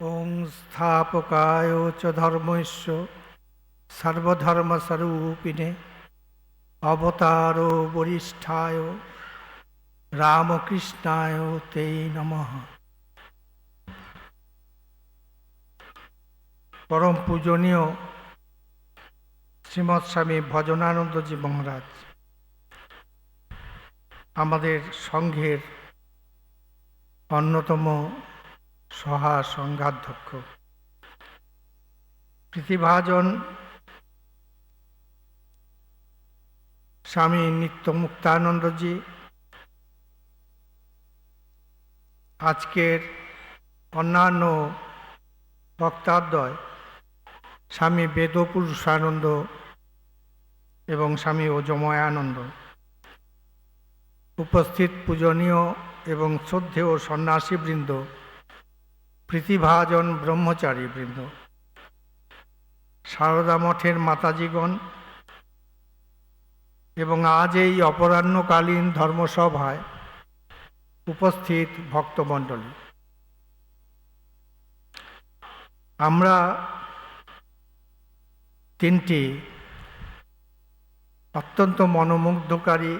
ওং স্থাপকায় চ ধর্মস্য সর্বধর্মস্বরূপিণে অবতার বরিষ্ঠায় রামকৃষ্ণায় তে নমঃ পরম পূজনীয় শ্রীমৎ স্বামী ভজনানন্দজি মহারাজ আমাদের সংঘের অন্যতম সহা সংঘাধ্যক্ষ প্রীতিভাজন স্বামী নিত্য মুক্তানন্দজি আজকের অন্যান্য বক্তাদ্বয় স্বামী বেদপুরুষানন্দ এবং স্বামী ওজময়ানন্দ উপস্থিত পূজনীয় এবং শ্রদ্ধেয় সন্ন্যাসীবৃন্দ প্রীতিভাজন ব্রহ্মচারী বৃন্দ। সারদা মঠের মাতাজীগণ এবং আজ এই অপরাহ্নকালীন ধর্মসভায় উপস্থিত ভক্তমণ্ডলী। আমরা তিনটি অত্যন্ত মনোমুগ্ধকারী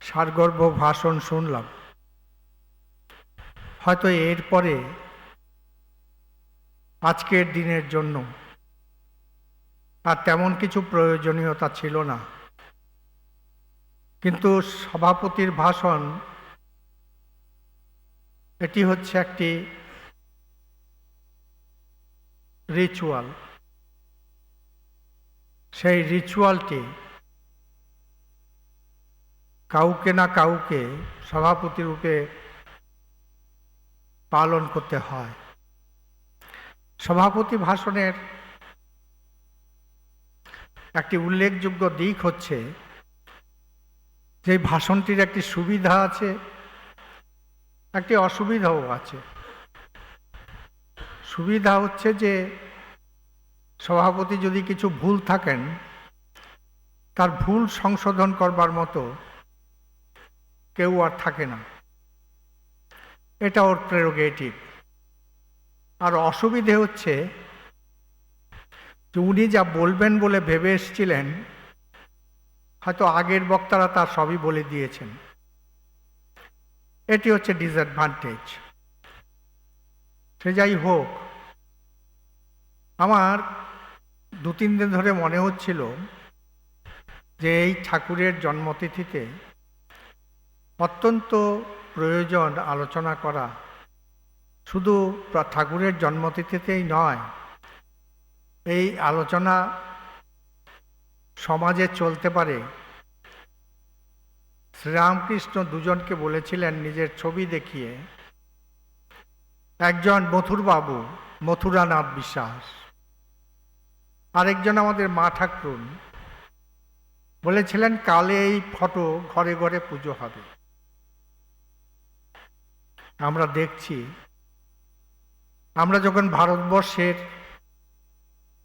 সারগর্ভ ভাষণ শুনলাম। হয়তো এরপরে আজকের দিনের জন্য আর তেমন কিছু প্রয়োজনীয়তা ছিল না। কিন্তু সভাপতির ভাষণ এটি হচ্ছে একটি রিচুয়াল সেই রিচুয়ালটি কাউকে না কাউকে সভাপতি রূপে পালন করতে হয়। সভাপতি ভাষণের একটি উল্লেখযোগ্য দিক হচ্ছে, যে ভাষণটির একটি সুবিধা আছে, একটি অসুবিধাও আছে। সুবিধা হচ্ছে যে, সভাপতি যদি কিছু ভুল থাকেন, তার ভুল সংশোধন করবার মতো কেউ আর থাকে না। এটা ওর প্রেরোগেটিভ আর অসুবিধে হচ্ছে উনি যা বলবেন বলে ভেবে এসেছিলেন, হয়তো আগের বক্তারা তার সবই বলে দিয়েছেন। এটি হচ্ছে ডিসঅ্যাডভান্টেজ সে যাই হোক, আমার দু তিন দিন ধরে মনে হচ্ছিল যে এই ঠাকুরের জন্মতিথিতে অত্যন্ত প্রয়োজন আলোচনা করা। শুধু ঠাকুরের জন্মতিথিতেই নয়, এই আলোচনা সমাজে চলতে পারে। শ্রীরামকৃষ্ণ দুজনকে বলেছিলেন, নিজের ছবি দেখিয়ে, একজন মথুরবাবু, মথুরানাথ বিশ্বাস। আরেকজন আমাদের মা ঠাকুরুন বলেছিলেন, কালে এই ফটো ঘরে ঘরে পুজো হবে। আমরা দেখছি, আমরা যখন ভারতবর্ষের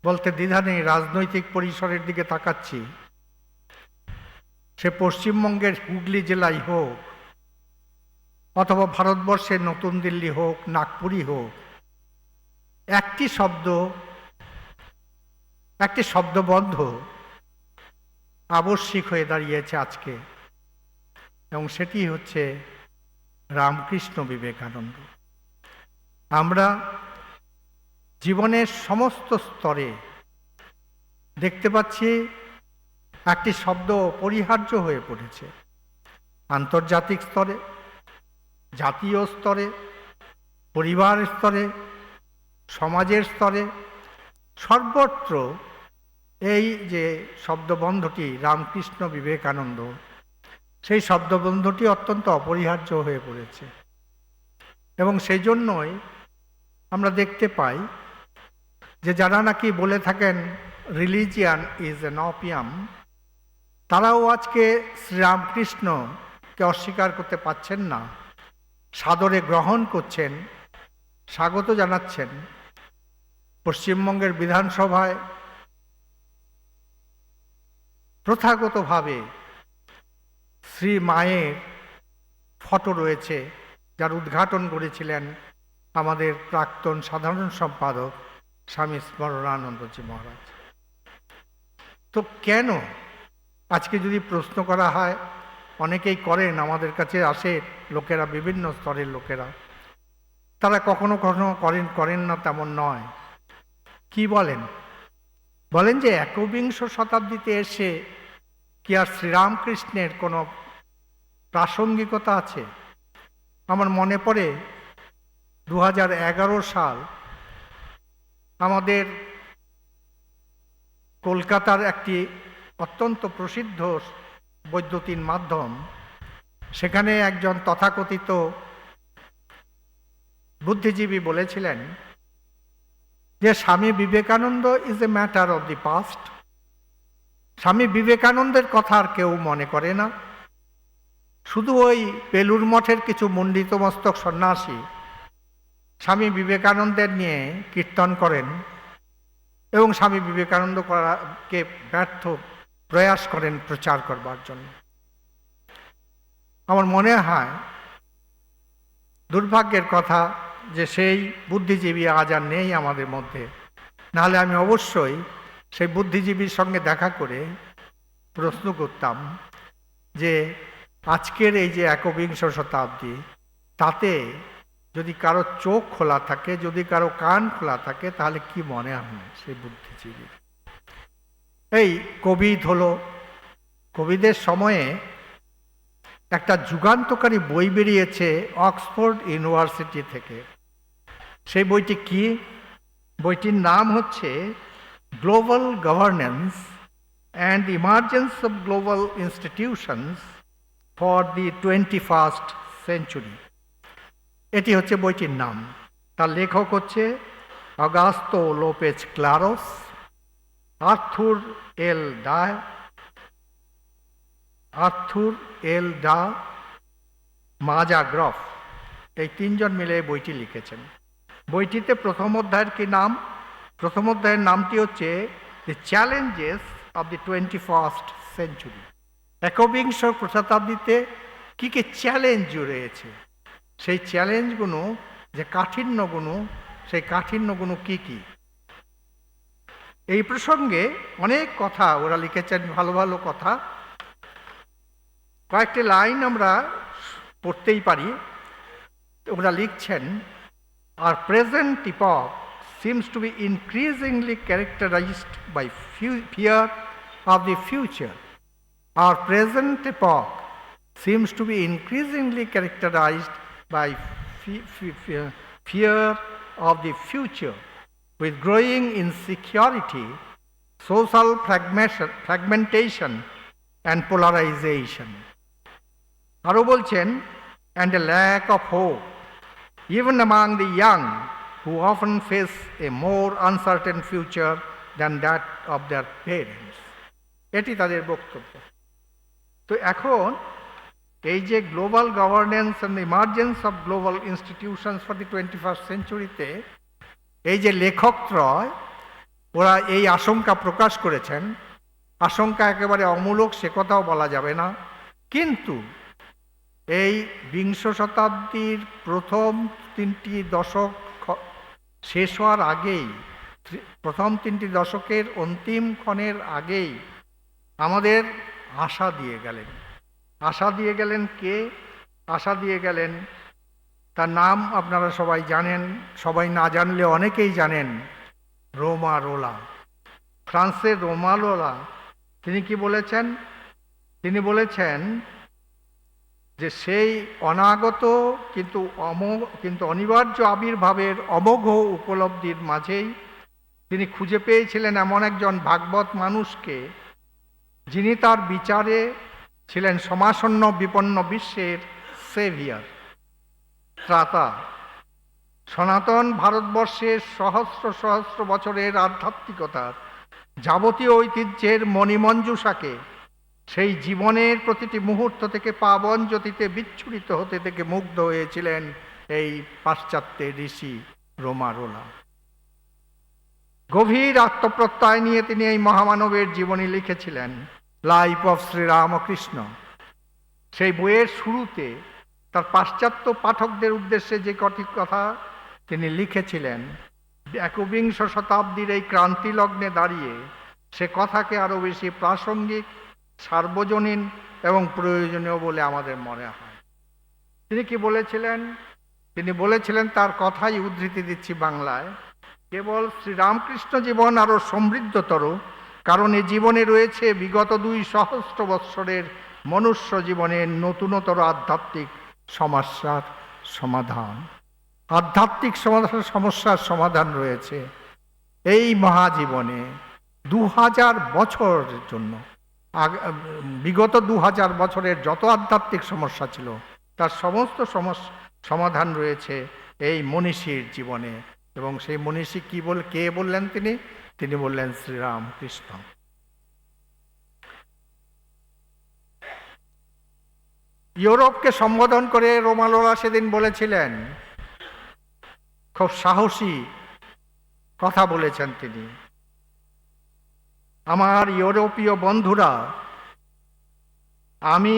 বলতে দ্বিধা নেই, রাজনৈতিক পরিসরের দিকে তাকাচ্ছি, সে পশ্চিমবঙ্গের হুগলি জেলায় হোক, অথবা ভারতবর্ষের নতুন দিল্লি হোক, নাগপুরই হোক, একটি শব্দ, একটি শব্দবন্ধ আবশ্যিক হয়ে দাঁড়িয়েছে আজকে। এবং সেটি হচ্ছে রামকৃষ্ণ বিবেকানন্দ। আমরা জীবনের সমস্ত স্তরে দেখতে পাচ্ছি একটি শব্দ অপরিহার্য হয়ে পড়েছে। আন্তর্জাতিক স্তরে, জাতীয় স্তরে, পরিবার স্তরে, সমাজের স্তরে সর্বত্র এই যে শব্দবন্ধটি রামকৃষ্ণ বিবেকানন্দ সেই শব্দবন্ধটি অত্যন্ত অপরিহার্য হয়ে পড়েছে। এবং সেই জন্যই আমরা দেখতে পাই যে যারা নাকি বলে থাকেন রিলিজিয়ান ইজ এন অপিয়াম তারাও আজকে শ্রীরামকৃষ্ণকে অস্বীকার করতে পাচ্ছেন না। সাদরে গ্রহণ করছেন, স্বাগত জানাচ্ছেন। পশ্চিমবঙ্গের বিধানসভায় প্রথাগতভাবে শ্রী মায়ের ফটো রয়েছে, যার উদ্ঘাটন করেছিলেন আমাদের প্রাক্তন সাধারণ সম্পাদক স্বামী স্মরণানন্দজি মহারাজ। তো কেন আজকে যদি প্রশ্ন করা হয়, অনেকেই করেন, আমাদের কাছে আসে লোকেরা, বিভিন্ন স্তরের লোকেরা। তারা কখনো কখনো করেন করেন না তেমন নয়। কি বলেন? বলেন যে একবিংশ শতাব্দীতে এসে কি আর শ্রীরামকৃষ্ণের কোনো প্রাসঙ্গিকতা আছে? আমার মনে পড়ে দু হাজার এগারো সাল আমাদের কলকাতার একটি অত্যন্ত প্রসিদ্ধ বৈদ্যুতিন মাধ্যম। সেখানে একজন তথাকথিত বুদ্ধিজীবী বলেছিলেন যে, Swami Vivekananda is a matter of the past Swami বিবেকানন্দের কথা আর কেউ মনে করে না। শুধু ওই বেলুর মঠের কিছু মণ্ডিত মস্তক সন্ন্যাসী স্বামী বিবেকানন্দের নিয়ে কীর্তন করেন এবং স্বামী বিবেকানন্দ করাকে ব্যর্থ প্রয়াস করেন প্রচার করবার জন্য। আমার মনে হয় দুর্ভাগ্যের কথা যে সেই বুদ্ধিজীবী আজ আর নেই আমাদের মধ্যে। নাহলে আমি অবশ্যই সেই বুদ্ধিজীবীর সঙ্গে দেখা করে প্রশ্ন করতাম যে, আজকের এই যে একবিংশ শতাব্দী, তাতে যদি কারও চোখ খোলা থাকে, যদি কারও কান খোলা থাকে, তাহলে কি মনে হয় সেই বুদ্ধিজীবী এই কোভিড হলো কোভিডের সময়ে একটা যুগান্তকারী বই বেরিয়েছে অক্সফোর্ড ইউনিভার্সিটি থেকে। সেই বইটি কি? বইটির নাম হচ্ছে global governance and emergence of global institutions for the twenty first century এটি হচ্ছে বইটির নাম। তার লেখক হচ্ছে Augusto Lopez Claros, Arthur L Dahl, Arthur L ডা মাজা গ্রফ। এই তিনজন মিলে বইটি লিখেছেন। বইটিতে প্রথম অধ্যায়ের কি নাম? প্রথম অধ্যায়ের নামটি হচ্ছে the challenges of the twenty first century একবিংশ শতাব্দীতে কী কী চ্যালেঞ্জ রয়েছে? সেই চ্যালেঞ্জগুলো যে কাঠিন্যগুলো সেই কাঠিন্যগুলো কি কি? এই প্রসঙ্গে অনেক কথা ওরা লিখেছেন, ভালো ভালো কথা। কয়েকটি লাইন আমরা পড়তেই পারি। ওরা লিখছেন আর present epoch Seems to be increasingly characterised by fear of the future R present epoch seems to be increasingly characterized by fear of the future, with growing insecurity, social fragmentation, and polarization. আরও বলছেন and a lack of hope, even among the young, who often face a more uncertain future than that of their parents. এটি তাদের বক্তব্য। তো এখন, এই যে global governance and emergence of global institutions for the twenty first সেঞ্চুরিতে এই যে লেখক লেখকত্রয় ওরা এই আশঙ্কা প্রকাশ করেছেন। আশঙ্কা একেবারে অমূলক, সে কথাও বলা যাবে না। কিন্তু এই বিংশ শতাব্দীর প্রথম তিনটি দশক শেষ হওয়ার আগেই প্রথম তিনটি দশকের অন্তিম ক্ষণের আগেই আমাদের আশা দিয়ে গেলেন। আশা দিয়ে গেলেন কে? আশা দিয়ে গেলেন, তার নাম আপনারা সবাই জানেন, সবাই না জানলে অনেকেই জানেন রোমা রোলা ফ্রান্সের রোমা রোলা তিনি কি বলেছেন? তিনি বলেছেন যে সেই অনাগত কিন্তু অমোঘ কিন্তু অনিবার্য আবির্ভাবের অমোঘ উপলব্ধির মাঝেই তিনি খুঁজে পেয়েছিলেন এমন একজন ভাগবত মানুষকে, যিনি তার বিচারে ছিলেন সমাসন্ন বিপন্ন বিশ্বের সেভিয়ার, ত্রাতা। সনাতন ভারতবর্ষের সহস্র সহস্র বছরের আধ্যাত্মিকতার যাবতীয় ঐতিহ্যের মণিমঞ্জুষাকে সেই জীবনের প্রতিটি মুহূর্ত থেকে পাবন জ্যোতিতে বিচ্ছুরিত হতে থেকে মুগ্ধ হয়েছিলেন এই পাশ্চাত্যের ঋষি রোমারোলা। গভীর আত্মপ্রত্যয় নিয়ে তিনি এই মহামানবের জীবনী লিখেছিলেন লাইফ অফ শ্রীরামকৃষ্ণ সেই বইয়ের শুরুতে তার পাশ্চাত্য পাঠকদের উদ্দেশ্যে যে কটি কথা তিনি লিখেছিলেন, একবিংশ শতাব্দীর এই ক্রান্তি লগ্নে দাঁড়িয়ে সে কথাকে আরও বেশি প্রাসঙ্গিক সার্বজনীন এবং প্রয়োজনীয় বলে আমাদের মনে হয়। তিনি কি বলেছিলেন? তিনি বলেছিলেন, তার কথাই উদ্ধৃতি দিচ্ছি বাংলায়, কেবল শ্রীরামকৃষ্ণ জীবন আরও সমৃদ্ধতর, কারণ এ জীবনে রয়েছে বিগত দুই সহস্র বৎসরের মনুষ্য জীবনের নতুনতর আধ্যাত্মিক সমস্যার সমাধান। আধ্যাত্মিক সমাধান সমস্যার সমাধান রয়েছে এই মহাজীবনে দু হাজার বছরের জন্য। বিগত দু হাজার বছরের যত আধ্যাত্মিক সমস্যা ছিল, তার সমস্ত সমাধান রয়েছে এই মনীষীর জীবনে। এবং সেই মনীষী কি বল কে বললেন তিনি? তিনি বললেন শ্রীরাম কৃষ্ণ ইউরোপকে সম্বোধন করে রোমালোরা সেদিন বলেছিলেন, খুব সাহসী কথা বলেছেন তিনি। আমার ইউরোপীয় বন্ধুরা, আমি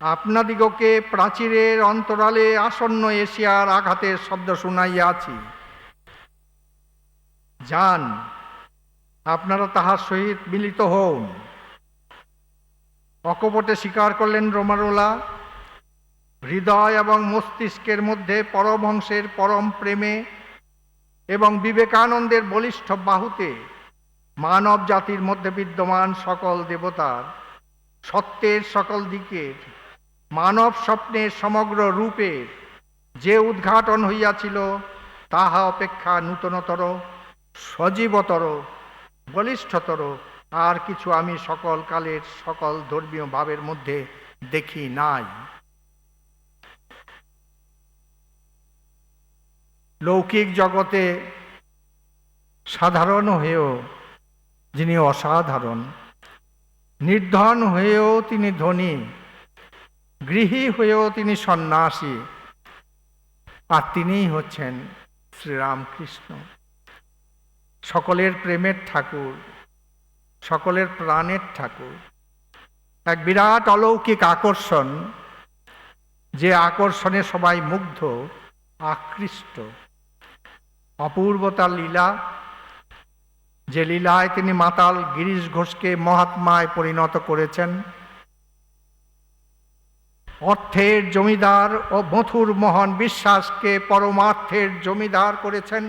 আপনাদিগকে প্রাচীরের অন্তরালে আসন্ন এশিয়ার আঘাতের শব্দ শুনাইয়াছি যান, আপনারা তাহার সহিত মিলিত হন অকপটে স্বীকার করলেন রোমারোলা, হৃদয় এবং মস্তিষ্কের মধ্যে পরমহংসের পরম প্রেমে এবং বিবেকানন্দের বলিষ্ঠ বাহুতে মানব জাতির মধ্যে বিদ্যমান সকল দেবতার সত্যের সকল দিকের, মানব স্বপ্নের সমগ্র রূপের যে উদ্ঘাটন হইয়াছিল, তাহা অপেক্ষা নূতনতর, সজীবতর, বলিষ্ঠতর। আর কিছু আমি সকল কালের সকল ধর্মীয় ভাবের মধ্যে দেখি নাই। লৌকিক জগতে সাধারণ হয়েও যিনি অসাধারণ। নির্ধন হয়েও তিনি ধনী, গৃহী হয়েও তিনি সন্ন্যাসী, আর তিনিই হচ্ছেন শ্রীরামকৃষ্ণ। সকলের প্রেমের ঠাকুর, সকলের প্রাণের ঠাকুর। এক বিরাট অলৌকিক আকর্ষণ, যে আকর্ষণে সবাই মুগ্ধ, আকৃষ্ট। অপূর্বতা লীলা যে লীলায় তিনি মাতাল গিরিশ ঘোষকে মহাত্মায় পরিণত করেছেন। অর্থের জমিদার ও মথুর মোহন বিশ্বাসকে পরমার্থের জমিদার করেছেন।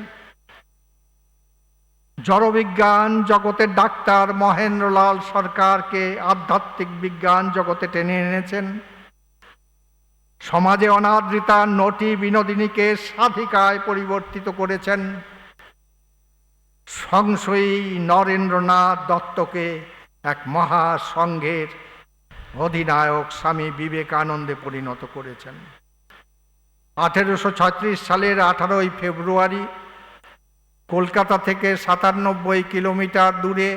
জড়বিজ্ঞান জগতের ডাক্তার মহেন্দ্রলাল সরকারকে আধ্যাত্মিক বিজ্ঞান জগতে টেনে এনেছেন। সমাজে অনাদৃতা নটি বিনোদিনীকে সাধিকায় পরিবর্তিত করেছেন। সংশয়ী নরেন্দ্রনাথ দত্তকে এক মহাসংঘের অধিনায়ক স্বামী বিবেকানন্দে পরিণত করেছেন। আঠেরোশো ছত্রিশ সালের আঠারোই ফেব্রুয়ারি কলকাতা থেকে সাতানব্বই কিলোমিটার দূরে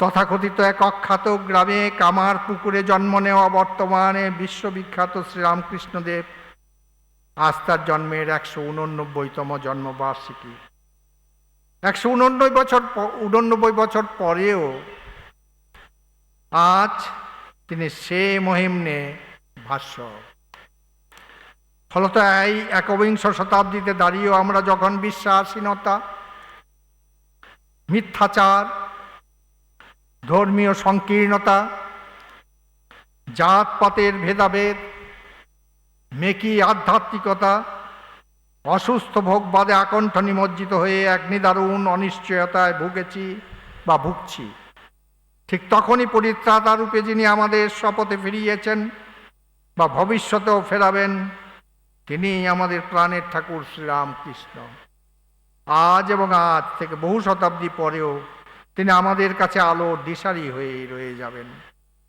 তথাকথিত এক অখ্যাত গ্রামে কামার পুকুরে জন্ম নেওয়া বর্তমানে বিশ্ববিখ্যাত শ্রীরামকৃষ্ণদেব, আজ তার জন্মের একশো উননব্বইতম জন্মবার্ষিকী। একশো উননব্বই বছর উননব্বই বছর পরেও আজ তিনি সে মহিমনে ভাষ্য। ফলত এই একবিংশ শতাব্দীতে দাঁড়িয়েও আমরা যখন বিশ্বাসীনতা মিথ্যাচার, ধর্মীয় সংকীর্ণতা, জাতপাতের ভেদাভেদ, মেকি আধ্যাত্মিকতা অসুস্থ ভোগবাদে আকণ্ঠ নিমজ্জিত হয়ে এক নিদারুণ অনিশ্চয়তায় ভুগেছি বা ভুগছি। ঠিক তখনই পরিত্রাতা রূপে যিনি আমাদের শপথে ফিরিয়েছেন বা ভবিষ্যতেও ফেরাবেন, তিনি আমাদের প্রাণের ঠাকুর শ্রীরামকৃষ্ণ। আজ এবং আজ থেকে বহু শতাব্দী পরেও তিনি আমাদের কাছে আলোর দিশারি হয়েই রয়ে যাবেন।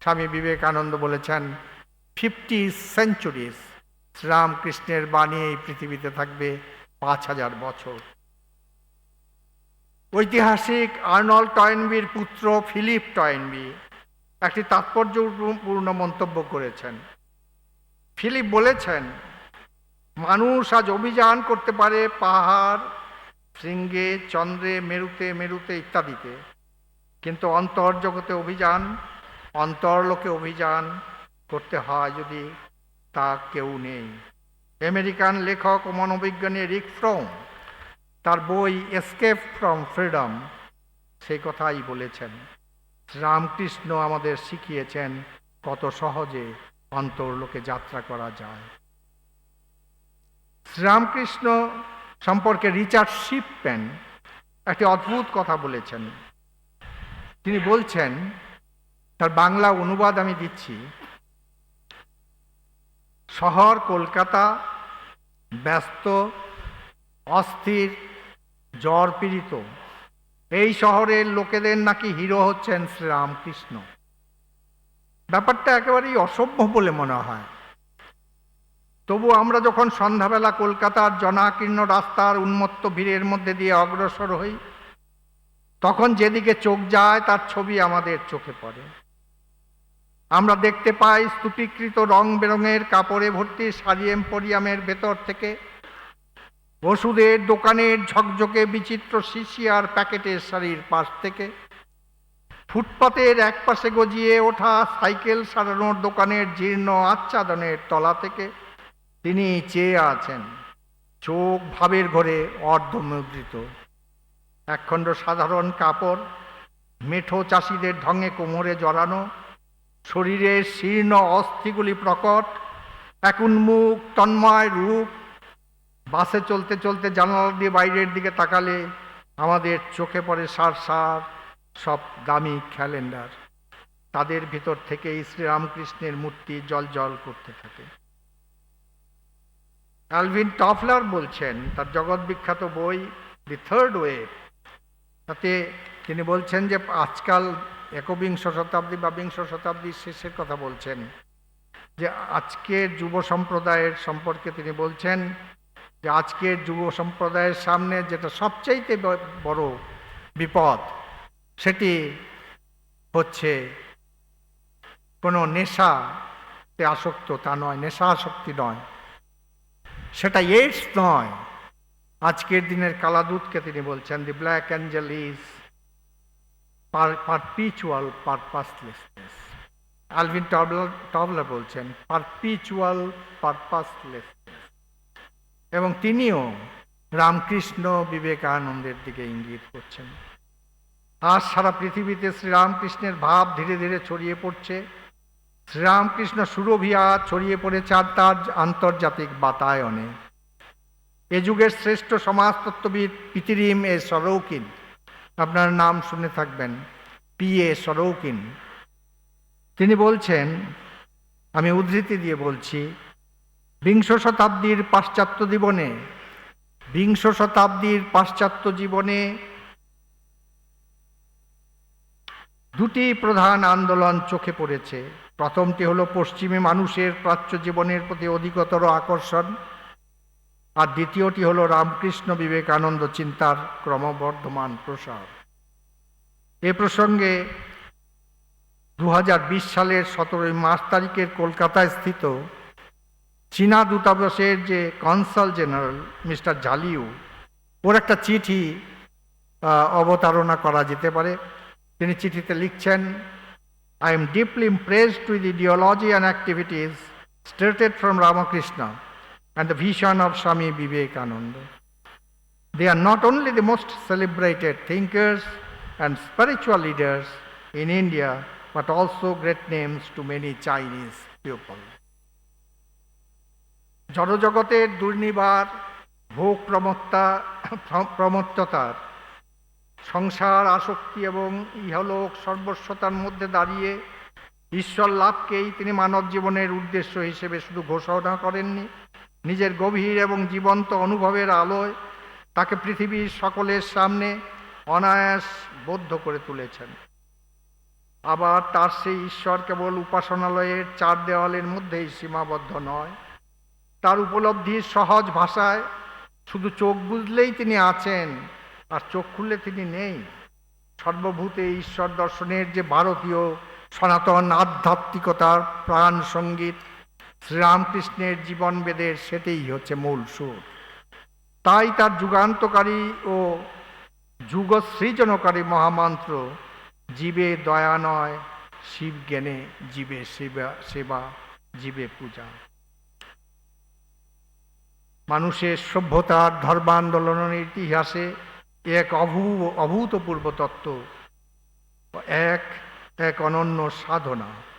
স্বামী বিবেকানন্দ বলেছেন, ফিফটি সেঞ্চুরিজ শ্রীরামকৃষ্ণের বাণী এই পৃথিবীতে থাকবে পাঁচ হাজার বছর। ঐতিহাসিক আর্নল টয়েনবির পুত্র ফিলিপ টয়েনবি একটি তাৎপর্যপূর্ণ মন্তব্য করেছেন। ফিলিপ বলেছেন, মানুষ আজ অভিযান করতে পারে পাহাড়, শৃঙ্গে, চন্দ্রে, মেরুতে মেরুতে ইত্যাদিতে। কিন্তু অন্তর্জগতে অভিযান, অন্তর্লোকে অভিযান করতে হয় যদি তা কেউ নেই। আমেরিকান লেখক ও মনোবিজ্ঞানী রিক ফ্রম, তার বই এসকেপ ফ্রম ফ্রিডম সেই কথাই বলেছেন। রামকৃষ্ণ আমাদের শিখিয়েছেন কত সহজে অন্তর্লোকে যাত্রা করা যায়। শ্রীরামকৃষ্ণ সম্পর্কে রিচার্ড শিপপ্যান একটি অদ্ভুত কথা বলেছেন। তিনি বলছেন, তার বাংলা অনুবাদ আমি দিচ্ছি। শহর কলকাতা, ব্যস্ত, অস্থির জ্বর পীড়িত এই শহরের লোকেদের নাকি হিরো হচ্ছেন শ্রীরামকৃষ্ণ। ব্যাপারটা একেবারেই অসভ্য বলে মনে হয়। তবু আমরা যখন সন্ধ্যাবেলা কলকাতার জনাকীর্ণ রাস্তার উন্মত্ত ভিড়ের মধ্যে দিয়ে অগ্রসর হই, তখন যেদিকে চোখ যায়, তার ছবি আমাদের চোখে পড়ে। আমরা দেখতে পাই স্তূপীকৃত রং বেরঙের কাপড়ে ভর্তি শাড়ি এম্পোরিয়ামের ভেতর থেকে। ওষুধের দোকানের ঝকঝকে বিচিত্র শিশি আর প্যাকেটের শাড়ির পাশ থেকে। ফুটপাতের একপাশে গজিয়ে ওঠা সাইকেল সারানোর দোকানের জীর্ণ আচ্ছাদনের তলা থেকে তিনি চেয়ে আছেন। চোখ ভাবের ঘরে অর্ধমুদ্রিত। একখণ্ড সাধারণ কাপড়, মেঠো চাষিদের ঢঙে কোমরে জড়ানো শরীরের শীর্ণ অস্থিগুলি প্রকট এক উন্মুখ তন্ময় রূপ। বাসে চলতে চলতে জানালা দিয়ে বাইরের দিকে তাকালে আমাদের চোখে পড়ে সার সার সব দামি ক্যালেন্ডার। তাদের ভিতর থেকেই শ্রীরামকৃষ্ণের মূর্তি জল জল করতে থাকে। অ্যালভিন টফলার বলছেন, তার জগৎ বিখ্যাত বই, দি থার্ড ওয়ে তাতে তিনি বলছেন যে আজকাল একবিংশ শতাব্দী বা বিংশ শতাব্দীর শেষের কথা বলছেন, যে আজকের যুব সম্প্রদায়ের সম্পর্কে তিনি বলছেন যে আজকের যুব সম্প্রদায়ের সামনে যেটা সবচাইতে বড় বিপদ, সেটি হচ্ছে কোনো নেশাতে আসক্ত, তা নয় নেশা আসক্তি নয়। সেটা এইডস নয়। আজকের দিনের কালাদুতকে তিনি বলছেন the black angel is perpetual purposelessness Alvin Toffler বলছেন পারপিচুয়াল পারপাসলেসনেস এবং তিনিও রামকৃষ্ণ বিবেকানন্দের দিকে ইঙ্গিত করছেন। আজ সারা পৃথিবীতে শ্রীরামকৃষ্ণের ভাব ধীরে ধীরে ছড়িয়ে পড়ছে। শ্রীরামকৃষ্ণ সুরভিয়া ছড়িয়ে পড়েছে আর তার আন্তর্জাতিক বাতায়নে। এ যুগের শ্রেষ্ঠ সমাজতত্ত্ববিদ পিতিরিম এ সরৌকিন। আপনার নাম শুনে থাকবেন। P A Sorokin. তিনি বলছেন, আমি উদ্ধৃতি দিয়ে বলছি, বিংশ শতাব্দীর পাশ্চাত্য জীবনে, বিংশ শতাব্দীর পাশ্চাত্য জীবনে দুটি প্রধান আন্দোলন চোখে পড়েছে। প্রথমটি হলো পশ্চিমে মানুষের প্রাচ্য জীবনের প্রতি অধিকতর আকর্ষণ আর দ্বিতীয়টি হলো রামকৃষ্ণ বিবেকানন্দ চিন্তার ক্রমবর্ধমান প্রসার। এ প্রসঙ্গে দু হাজার বিশ সালের সতেরোই মার্চ তারিখের কলকাতায় স্থিত চীনা দূতাবাসের যে কনসাল জেনারেল, মিস্টার জালিউ ওর একটা চিঠি অবতারণা করা যেতে পারে। তিনি চিঠিতে লিখছেন I am impressed with the ideology and activities stated from Ramakrishna. And the vision of Swami Vivekananda. They are not only the most celebrated thinkers and spiritual leaders in India, but also great names to many Chinese people. জড়জগতের দুর্নিবার ভোগ প্রমত্তা প্রমত্ততার সংসার আসক্তি এবং ইহলোক সর্বস্বতার মধ্যে দাঁড়িয়ে ঈশ্বর লাভকেই তিনি মানব জীবনের উদ্দেশ্য হিসেবে শুধু ঘোষণা করেননি নিজের গভীর এবং জীবন্ত অনুভবের আলোয় তাকে পৃথিবীর সকলের সামনে অনায়াস বদ্ধ করে তুলেছেন। আবার তার সেই ঈশ্বর কেবল উপাসনালয়ের চার দেওয়ালের মধ্যেই সীমাবদ্ধ নয়, তার উপলব্ধির সহজ ভাষায় শুধু চোখ বুঝলেই তিনি আছেন, আর চোখ খুললে তিনি নেই। সর্বভূতে ঈশ্বর দর্শনের যে ভারতীয় সনাতন আধ্যাত্মিকতার প্রাণ সংগীত শ্রীরামকৃষ্ণের জীবনবেদের সেটাই হচ্ছে মূল সুর। তাই তার যুগান্তকারী ও যুগসৃজনকারী মহামন্ত্র, জীবে দয়া নয়, শিব জ্ঞানে জীবে সেবা সেবা, জীবে পূজা। মানুষের সভ্যতার ধর্মান্দোলনের ইতিহাসে এক অভূ, অভূতপূর্ব তত্ত্ব, এক এক অনন্য সাধনা।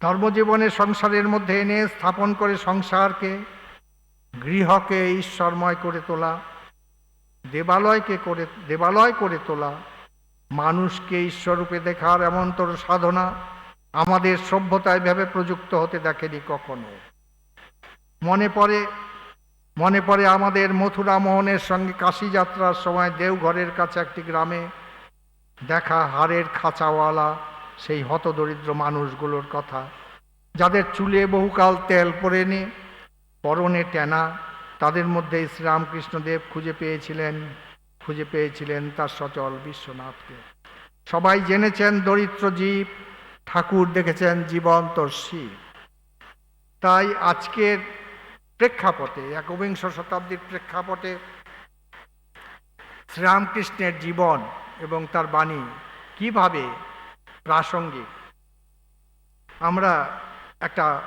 ধর্মজীবনে সংসারের মধ্যে এনে স্থাপন করে সংসারকে গৃহকে ঈশ্বরময় করে তোলা, দেবালয়কে করে, দেবালয় করে তোলা, মানুষকে ঈশ্বররূপে দেখার এমনতর সাধনা আমাদের সভ্যতায় ভেবে প্রযুক্ত হতে দেখেনি কখনো। মনে পড়ে মনে পড়ে আমাদের মথুরা মোহনের সঙ্গে কাশি যাত্রার সময় দেওঘরের কাছে একটি গ্রামে দেখা হাড়ের খাঁচাওয়ালা সেই হতদরিদ্র মানুষগুলোর কথা। যাদের চুলে বহুকাল তেল পড়েনি, পরনে টেনা, তাদের মধ্যে শ্রীরামকৃষ্ণদেব খুঁজে পেয়েছিলেন খুঁজে পেয়েছিলেন তার সচল বিশ্বনাথকে। সবাই জেনেছেন দরিদ্র জীব, ঠাকুর দেখেছেন জীবন্ত শিব। তাই আজকের প্রেক্ষাপটে একবিংশ শতাব্দীর প্রেক্ষাপটে শ্রীরামকৃষ্ণের জীবন এবং তার বাণী কীভাবে প্রাসঙ্গিক। আমরা একটা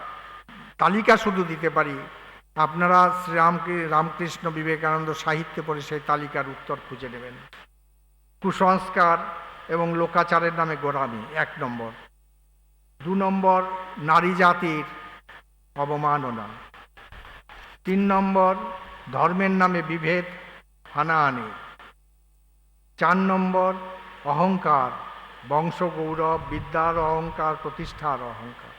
তালিকা শুধু দিতে পারি। আপনারা শ্রীরামকে, রামকৃষ্ণ বিবেকানন্দ সাহিত্যে পড়ে সেই তালিকার উত্তর খুঁজে নেবেন। কুসংস্কার এবং লোকাচারের নামে গোড়ামি, এক নম্বর। দু নম্বর, নারী জাতির অবমাননা। তিন নম্বর, ধর্মের নামে বিভেদ, হানাহানি। চার নম্বর, অহংকার। বংশগৌরব, বিদ্যার অহংকার, প্রতিষ্ঠার অহংকার।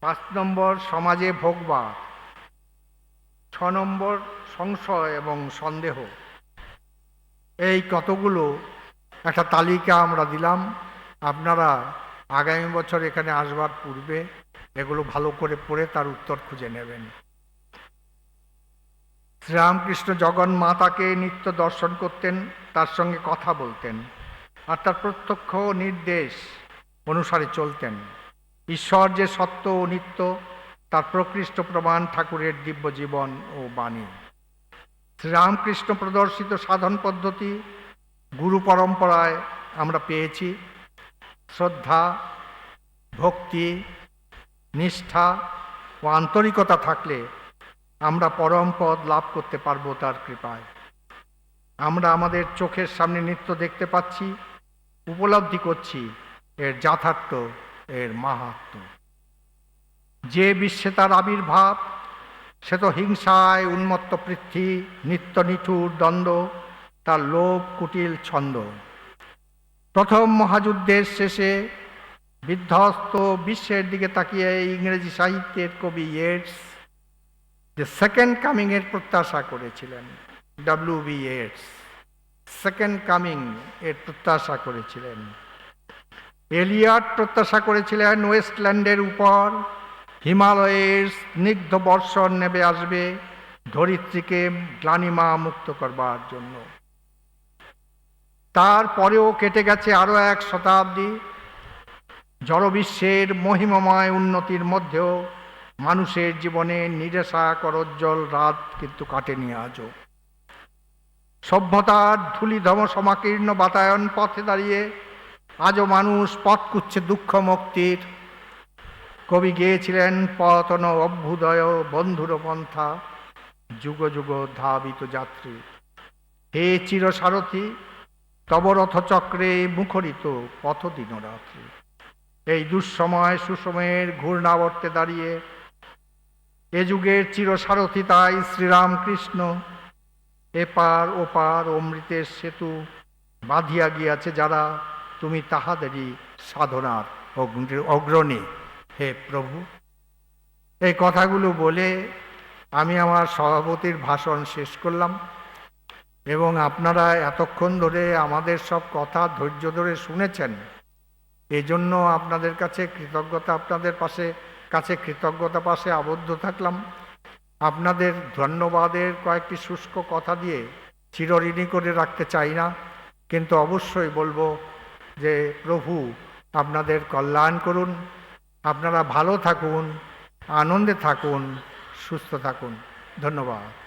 পাঁচ নম্বর, সমাজে ভোগবাদ। ছ নম্বর, সংশয় এবং সন্দেহ। এই কতগুলো? একটা তালিকা আমরা দিলাম। আপনারা আগামী বছর এখানে আসবার পূর্বে এগুলো ভালো করে পড়ে তার উত্তর খুঁজে নেবেন। শ্রীরামকৃষ্ণ জগন মাতাকে নিত্য দর্শন করতেন, তার সঙ্গে কথা বলতেন। আর তার প্রত্যক্ষ নির্দেশ অনুসারে চলতেন। ঈশ্বর যে সত্য ও নিত্য, তার প্রকৃষ্ট প্রমাণ ঠাকুরের দিব্য জীবন ও বাণী। শ্রীরামকৃষ্ণ প্রদর্শিত সাধন পদ্ধতি, গুরু পরম্পরায় আমরা পেয়েছি। শ্রদ্ধা, ভক্তি, নিষ্ঠা ও আন্তরিকতা থাকলে আমরা পরম পদ লাভ করতে পারব তার কৃপায়। আমরা আমাদের চোখের সামনে নৃত্য দেখতে পাচ্ছি। উপলব্ধি করছি, এর যথার্থ, এর মাহাত্ম। যে বিশ্বে তার আবির্ভাব, সে তো হিংসায় উন্মত্ত পৃথ্বী, নিত্য নিঠুর দ্বন্দ্ব, তার লোভ কুটিল ছন্দ। প্রথম মহাযুদ্ধের শেষে বিধ্বস্ত বিশ্বের দিকে তাকিয়ে ইংরেজি সাহিত্যের কবি ইয়েটস, যে সেকেন্ড কামিং এর প্রত্যাশা করেছিলেন W B Yeats second coming এর প্রত্যাশা করেছিলেন। এলিয়াট প্রত্যাশা করেছিলেন ওয়েস্টল্যান্ডের উপর। হিমালয়ের স্নিগ্ধ বর্ষণ নেবে আসবে ধরিত্রীকে গ্লানিমা মুক্ত করবার জন্য। তারপরেও কেটে গেছে আরও এক শতাব্দী। জড়বিশ্বের মহিমময় উন্নতির মধ্যেও মানুষের জীবনে নিরেশা করজ্জ্বল রাত কিন্তু কাটেনি আজও। সভ্যতার ধূলিধম সমাকীর্ণ বাতায়ন পথে দাঁড়িয়ে আজও মানুষ পথ কুচ্ছে দুঃখ মুক্তির। কবি গেয়েছিলেন পতন অভ্যুদয় বন্ধুর পন্থা, যুগ যুগ ধাবিত যাত্রী। হে চিরসারথী তব রথচক্রে মুখরিত পথ দিনরাত্রি। এই দুঃসময় সুসময়ের ঘূর্ণাবর্তে দাঁড়িয়ে, এ যুগের চিরসারথী তাই শ্রীরামকৃষ্ণ এপার ওপার অমৃতের সেতু বাঁধিয়া গিয়াছে যারা, তুমি তাহাদেরই সাধনার অগ্রণী। হে প্রভু, এই কথাগুলো বলে আমি আমার সভাপতির ভাষণ শেষ করলাম এবং আপনারা এতক্ষণ ধরে আমাদের সব কথা ধৈর্য ধরে শুনেছেন। এজন্য আপনাদের কাছে কৃতজ্ঞতা, আপনাদের পাশে কাছে কৃতজ্ঞতা পাশে আবদ্ধ থাকলাম। আপনাদের ধন্যবাদের কয়েকটি শুষ্ক কথা দিয়ে চিরঋণী করে রাখতে চাই না, কিন্তু অবশ্যই বলব যে প্রভু, আপনাদের কল্যাণ করুন, আপনারা ভালো থাকুন, আনন্দে থাকুন, সুস্থ থাকুন। ধন্যবাদ।